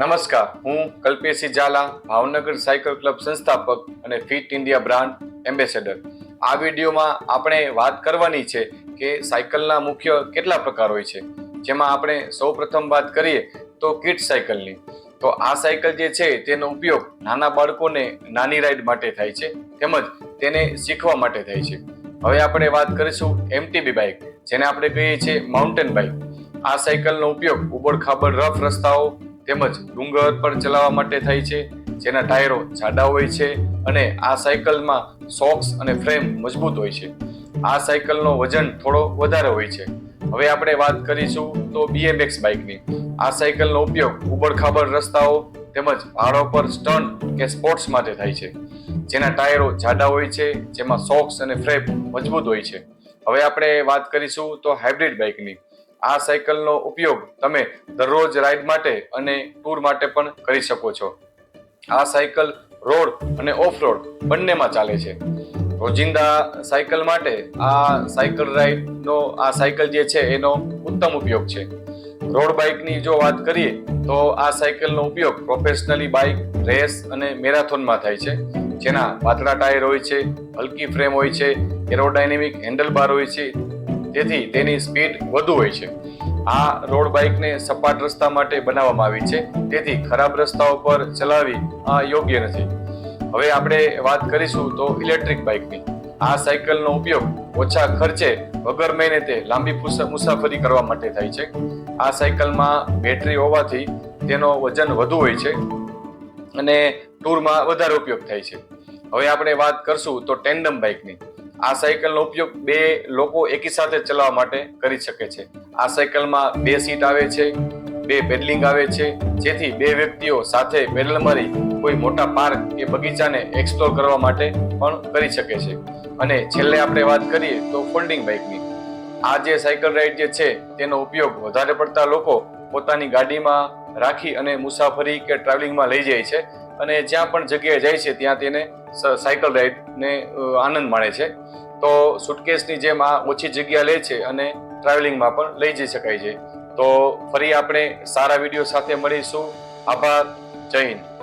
નમસ્કાર, હું Kalpeshi Jhala, Bhavnagar cycle club સંસ્થાપક અને ફિટ ઇન્ડિયા બ્રાન્ડ એમ્બેસેડર. આ વિડીયોમાં આપણે વાત કરવાની છે કે સાયકલના મુખ્ય કેટલા પ્રકાર હોય છે. જેમાં આપણે સૌ પ્રથમ વાત કરીએ તો કિટ સાયકલની. તો આ સાયકલ જે છે તેનો ઉપયોગ નાના બાળકોને નાની રાઈડ માટે થાય છે, તેમજ તેને શીખવા માટે થાય છે. હવે આપણે વાત કરીશું એમટીબી બાઇક જેને આપણે કહીએ છીએ માઉન્ટેન બાઇક આ સાયકલનો ઉપયોગ ઉબડ ખાબડ રફ રસ્તાઓ તેમજ ડુંગર પર ચલાવવા માટે થાય છે, જેના ટાયરો જાડા હોય છે અને આ સાયકલમાં સોક્સ અને ફ્રેમ મજબૂત હોય છે. આ સાયકલનો વજન થોડો વધારે હોય છે. હવે આપણે વાત કરીશું તો બીએમએક્સ બાઇકની. આ સાયકલનો ઉપયોગ ઉબડ ખાબડ રસ્તાઓ તેમજ પહાડો પર સ્ટન્ટ કે સ્પોર્ટ્સ માટે થાય છે. જેના ટાયરો જાડા હોય છે, જેમાં સોક્સ અને ફ્રેમ મજબૂત હોય છે. હવે આપણે વાત કરીશું તો હાઇબ્રિડ બાઇકની. આ સાયકલનો ઉપયોગ તમે દરરોજ રાઈડ માટે અને ટૂર માટે પણ કરી શકો છો. આ સાયકલ રોડ અને ઓફ રોડ બંનેમાં ચાલે છે. રોજિંદા સાયકલ માટે આ સાયકલ રાઈડનો, આ સાયકલ જે છે એનો ઉત્તમ ઉપયોગ છે. રોડ બાઇકની જો વાત કરીએ તો આ સાયકલનો ઉપયોગ પ્રોફેશનલી બાઇક રેસ અને મેરાથોનમાં થાય છે. જેના પાતળા ટાયર હોય છે, હલકી ફ્રેમ હોય છે, એરોડાયનેમિક હેન્ડલ બાર હોય છે તેથી તેની સ્પીડ વધુ હોય છે. આ રોડ બાઇકને સપાટ રસ્તા માટે બનાવવામાં આવી છે. તેથી ખરાબ રસ્તાઓ પર ચલાવવી આ યોગ્ય નથી. હવે આપણે વાત કરીશું તો ઇલેક્ટ્રિક બાઇકની. આ સાયકલનો ઉપયોગ ઓછા ખર્ચે વગર મહેનતે લાંબી મુસાફરી કરવા માટે થાય છે. આ સાયકલમાં બેટરી હોવાથી તેનો વજન વધુ હોય છે અને ટૂરમાં વધારે ઉપયોગ થાય છે. હવે આપણે વાત કરશું તો ટેન્ડમ બાઇકની. આ સાયકલનો ઉપયોગ બે લોકો એકી સાથે ચલાવવા માટે કરી શકે છે. આ સાયકલમાં બે સીટ આવે છે, બે પેડલિંગ આવે છે, જેથી બે વ્યક્તિઓ સાથે પેડલ મારી કોઈ મોટા પાર્ક કે બગીચાને એક્સપ્લોર કરવા માટે પણ કરી શકે છે. અને છેલ્લે આપણે વાત કરીએ તો ફોલ્ડિંગ બાઇકની. આ જે સાયકલ રાઇડ જે છે, તેનો ઉપયોગ વધારે પડતા લોકો પોતાની ગાડીમાં રાખી અને મુસાફરી કે ટ્રાવેલિંગમાં લઈ જાય છે અને જ્યાં પણ જગ્યાએ જાય છે, ત્યાં તેને સાયકલ રાઇડને અ, આનંદ માણે છે. તો સુટકેસની જેમ આ ઓછી જગ્યા લે છે અને ટ્રાવેલિંગમાં પણ લઈ જઈ શકાય છે. તો ફરી આપણે સારા વીડિયો સાથે મળીશું. આભાર. જય હિન્દ.